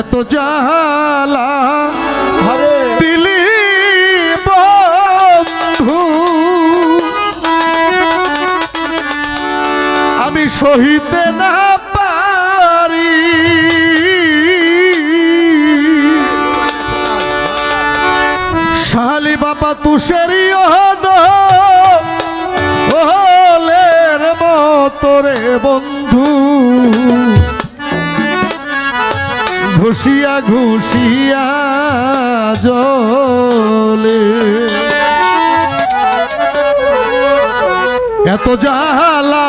এত জাহালা দিলি বন্ধু। আমি সহিতে না পারি। শালি বাবা তুষেরি হলে মতরে মতো রে বন্ধু। ঘুষিয়া ঘুষিয়া জলে। এত জালা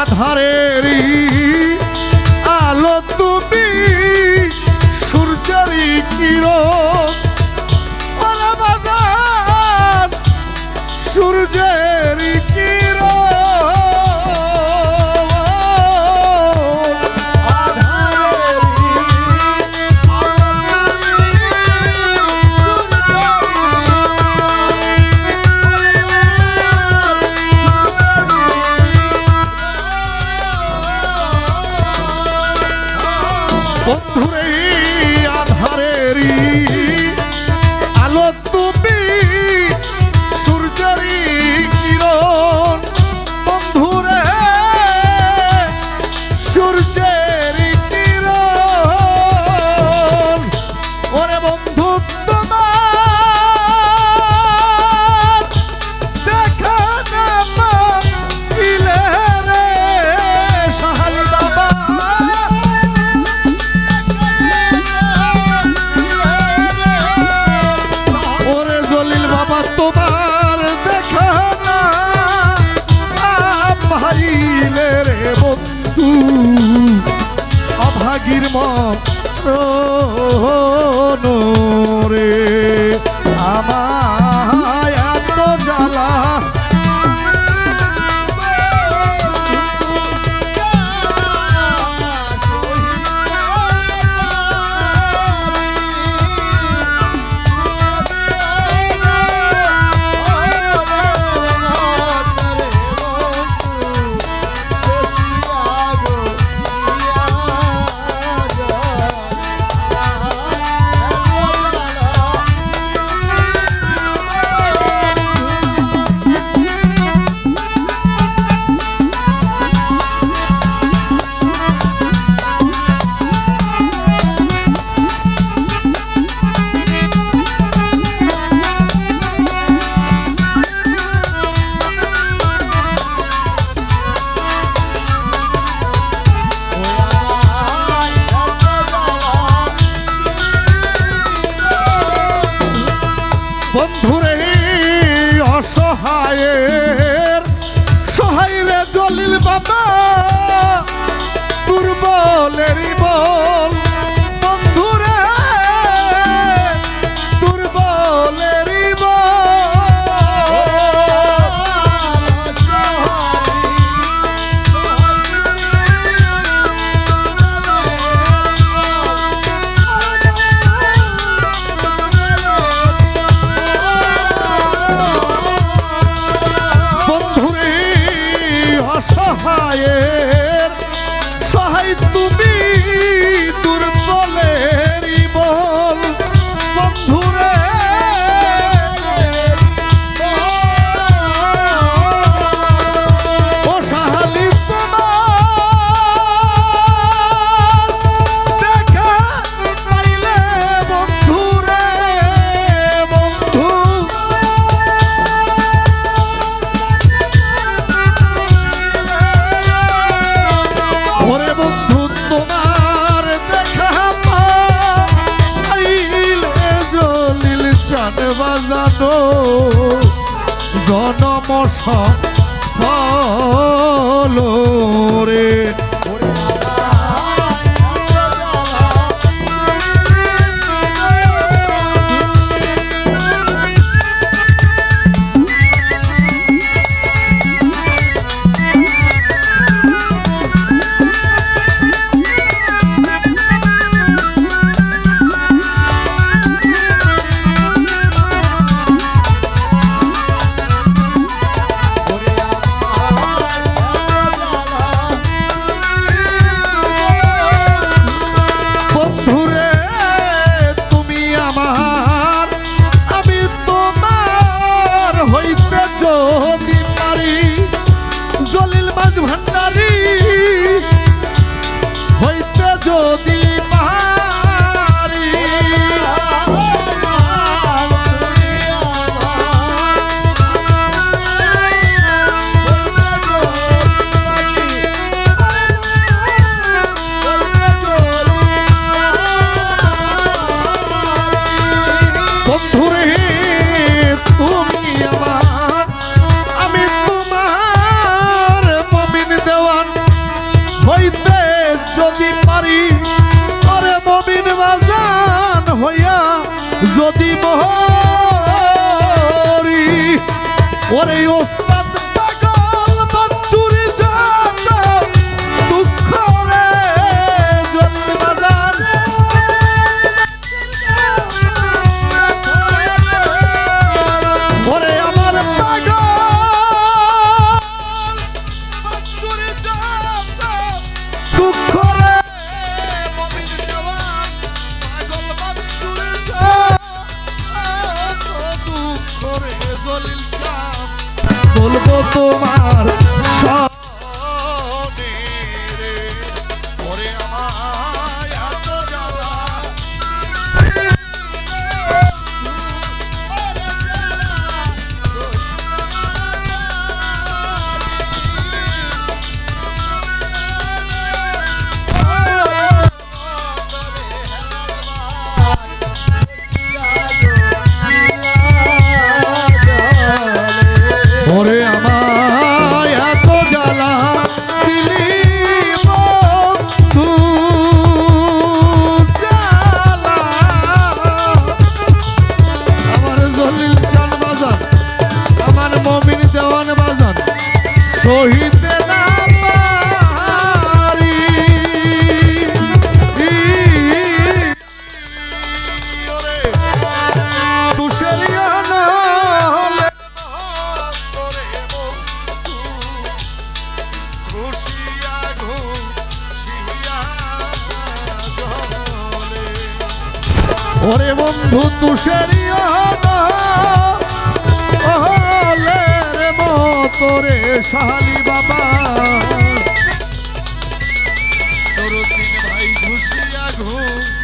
আধারের আলো তুমি সূর্যের কিরণ। বন্ধুরে আধারেরি পাখির মরে জানো জনম সফল রে। What are you? বলব তোমার সব বন্ধু তুষেরি ওহলের মতো রে শাহালি বাবা। ভাই ঘুষিয়া ঘুম